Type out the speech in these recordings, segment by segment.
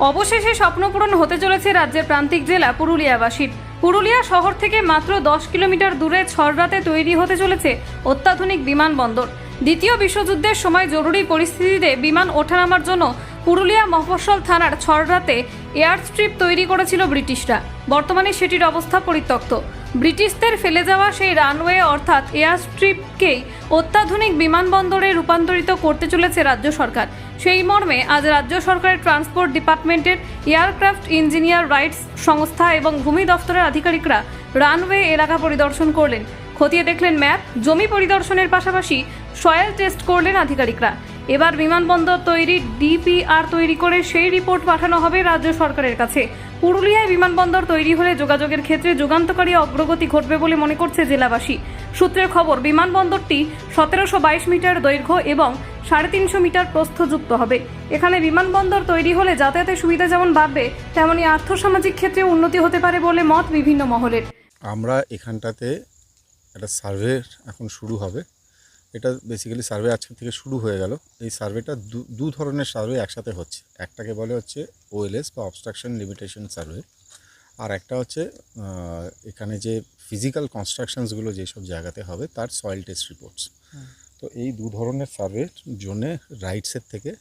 অবশেষে স্বপ্নপূরণ হতে চলেছে রাজ্যের প্রান্তিক জেলা পুরুলিয়াবাসীর। পুরুলিয়া শহর থেকে মাত্র দশ কিলোমিটার দূরে ছড়রাতে তৈরি হতে চলেছে অত্যাধুনিক বিমানবন্দর। দ্বিতীয় বিশ্বযুদ্ধের সময় জরুরি পরিস্থিতিতে বিমান ওঠানামার জন্য পুরুলিয়া মফস্বল থানার ছড়রাতে এয়ার স্ট্রিপ তৈরি করেছিল ব্রিটিশরা। বর্তমানে সেটির অবস্থা পরিত্যক্ত। ব্রিটিশদের ফেলে যাওয়া সেই রানওয়ে অর্থাৎ এয়ার স্ট্রিপকেই অত্যাধুনিক বিমানবন্দরে রূপান্তরিত করতে চলেছে রাজ্য সরকার। সেই মর্মে আজ রাজ্য সরকারের ট্রান্সপোর্ট ডিপার্টমেন্টের এয়ারক্রাফট ইঞ্জিনিয়ার রাইটস সংস্থা এবং ভূমি দফতরের আধিকারিকরা রানওয়ে এলাকা পরিদর্শন করলেন। খতিয়ে দেখলেন ম্যাপ, জমি পরিদর্শনের পাশাপাশি সয়েল টেস্ট করলেন আধিকারিকরা। এবার বিমানবন্দর তৈরি, ডিপিআর তৈরি করে সেই রিপোর্ট পাঠানো হবে রাজ্য সরকারের কাছে। পুরুলিয়ায় বিমানবন্দর তৈরি হলে যোগাযোগের ক্ষেত্রে যুগান্তকারী অগ্রগতি ঘটবে বলে মনে করছে জেলাবাসী। সূত্রের খবর, বিমানবন্দরটি সতেরোশো বাইশ মিটার দৈর্ঘ্য এবং সাড়ে তিনশো মিটার প্রস্থযুক্ত হবে। এখানে বিমানবন্দর তৈরি হলে যাতায়াতের সুবিধা যেমন বাড়বে তেমনি আর্থসামাজিক ক্ষেত্রে উন্নতি হতে পারে বলে মত বিভিন্ন মহলের। আমরা এখানটাতে একটা সার্ভে এখন শুরু হবে। এটা বেসিক্যালি সার্ভে আজকে থেকে শুরু হয়ে গেল। এই সার্ভেটা দু- দু ধরনের সার্ভে একসাথে হচ্ছে। একটাকে বলে হচ্ছে ওএলএস বা অবস্ট্রাকশন লিমিটেশন সার্ভে আর একটা হচ্ছে এখানে যে ফিজিক্যাল কনস্ট্রাকশনসগুলো যেসব জায়গাতে হবে তার সয়েল টেস্ট রিপোর্টস তো এই দু ধরনের সার্ভের জন্যে রাইটসের থেকে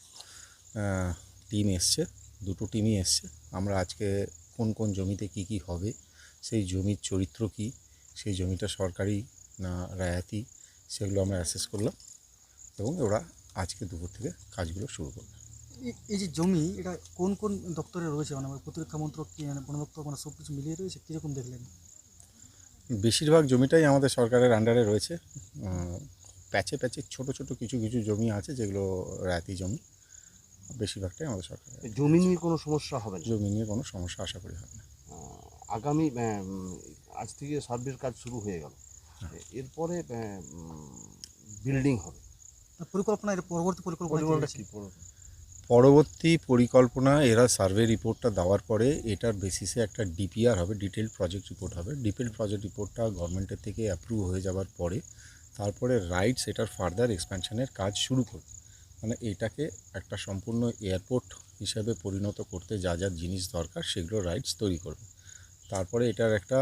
টিম এসছে দুটো টিমই এসছে। আমরা আজকে কোন কোন জমিতে কি কি হবে সেই জমির চরিত্র কি সেই জমিটা সরকারি না রায়াতি সেগুলো আমরা অ্যাসেস করলাম এবং ওরা আজকে দুপুর থেকে কাজগুলো শুরু করবে। এই- যে জমি এটা কোন কোন দপ্তরে রয়েছে? মানে প্রতিরক্ষা মন্ত্রক কি মানে বন দপ্তর মানে সব কিছু মিলিয়ে রয়েছে? কীরকম দেখলেন? বেশিরভাগ জমিটাই আমাদের সরকারের আন্ডারে রয়েছে। প্যাচে প্যাচে ছোট ছোট কিছু কিছু জমি আছে যেগুলো রায়াতি জমি। বেশিরভাগটাই আমাদের সরকার জমি নিয়ে কোনো সমস্যা হবে না? জমি নিয়ে কোনো সমস্যা আশা করি হবে না। আগামী আজ থেকে সার্ভের কাজ শুরু হয়ে গেল। এরপরে বিল্ডিং হবে। পরিকল্পনা এর পরবর্তী পরিকল্পনা কি? পরবর্তী? পরিকল্পনা এরা সার্ভে রিপোর্টটা দেওয়ার পরে এটার বেসিসে একটা ডিপিআর হবে ডিটেল প্রজেক্ট রিপোর্ট হবে। ডিটেল প্রজেক্ট রিপোর্টটা গভর্নমেন্টের থেকে অ্যাপ্রুভ হয়ে যাওয়ার পরে তারপরে রাইটস এটার ফার্দার এক্সপ্যানশনের কাজ শুরু করবে। মানে এটাকে একটা সম্পূর্ণ এয়ারপোর্ট হিসাবে পরিণত করতে যা যা জিনিস দরকার সেগুলো রাইটস তৈরি করবে। তারপরে এটার একটা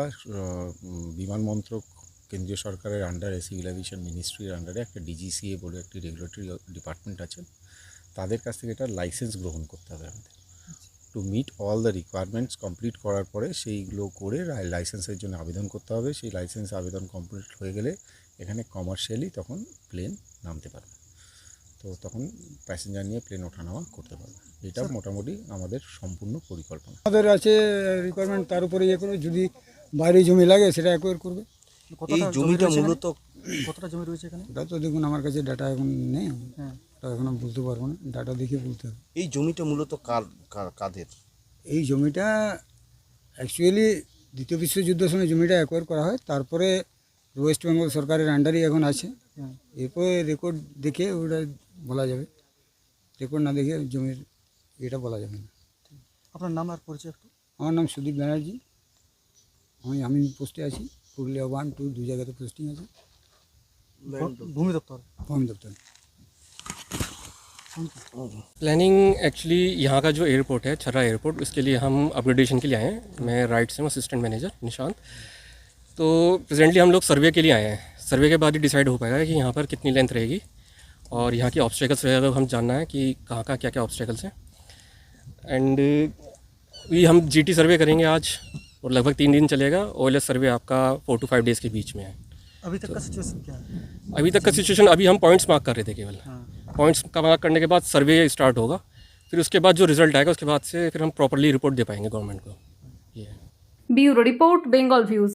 বিমান মন্ত্রক কেন্দ্রীয় সরকারের আন্ডারে সিভিল এভিয়েশন মিনিস্ট্রির আন্ডারে একটা ডিজিসিএ বলে একটি রেগুলেটরি ডিপার্টমেন্ট আছে। তাদের কাছ থেকে এটা লাইসেন্স গ্রহণ করতে হবে আমাদের। To meet all the requirements complete করার পরে সেইগুলো করে লাইসেন্সের জন্য আবেদন করতে হবে। সেই লাইসেন্স আবেদন কমপ্লিট হয়ে গেলে এখানে কমার্শিয়ালি তখন প্লেন নামতে পারবে। তো তখন প্যাসেঞ্জার নিয়ে প্লেন ওঠা ওঠানামা করতে পারবে। এটা মোটামুটি আমাদের সম্পূর্ণ পরিকল্পনা। আমাদের আছে রিকোয়ারমেন্ট তার উপরে ইয়ে করবে। যদি বাইরে জমি লাগে সেটা অ্যাকোয়ার করবে। কতটা এই জমিটা মূলত কতটা জমি রয়েছে এখানে? ওটা তো দেখুন আমার কাছে ডাটা এখন নেই। হ্যাঁ। এখন আমি বলতে পারব না ডাটা দেখে বলতে হবে। এই জমিটা মূলত কার কার- কাদের? এই জমিটা অ্যাকচুয়ালি দ্বিতীয় বিশ্বযুদ্ধের সময় জমিটা অ্যাকোয়ার করা হয় তারপরে ওয়েস্ট বেঙ্গল সরকারের আন্ডারই এখন আছে। এরপরে রেকর্ড দেখে ওটা বলা যাবে। রেকর্ড না দেখে জমির এটা বলা যাবে না। আপনার নাম আর পরিচয় একটু? আমার নাম সুদীপ ব্যানার্জি। আমি আমি পোস্টে আছি। পুরুলিয়া ওয়ান টু দু জায়গাতে পোস্টিং আছে। ভূমি দপ্তর? ভূমি দপ্তর। प्लानिंग एक्चुअली यहाँ का जो एयरपोर्ट है छर्रा एयरपोर्ट उसके लिए हम अपग्रेडेशन के लिए आए हैं। मैं राइट से हूँ असिस्टेंट मैनेजर निशांत। तो प्रेजेंटली हम लोग सर्वे के लिए आए हैं। सर्वे के बाद ही डिसाइड हो पाएगा कि यहाँ पर कितनी लेंथ रहेगी और यहाँ के ऑब्स्टेकल्स वगैरह हम जानना है कि कहाँ कहाँ क्या क्या ऑब्स्टेकल्स हैं। एंड ये हम जीटी सर्वे करेंगे आज और लगभग तीन दिन चलेगा ओ सर्वे आपका फोर टू फाइव डेज़ के बीच में है। अभी तक का सिचुएशन क्या है? अभी तक का सिचुएशन अभी हम पॉइंट्स मार्क कर रहे थे केवल। हाँ। पॉइंट्स कवर करने के बाद सर्वे स्टार्ट होगा। फिर उसके बाद जो रिज़ल्ट आएगा, उसके बाद से फिर हम प्रॉपरली रिपोर्ट दे पाएँगे गवर्नमेंट को। ये। Bureau report Bengal views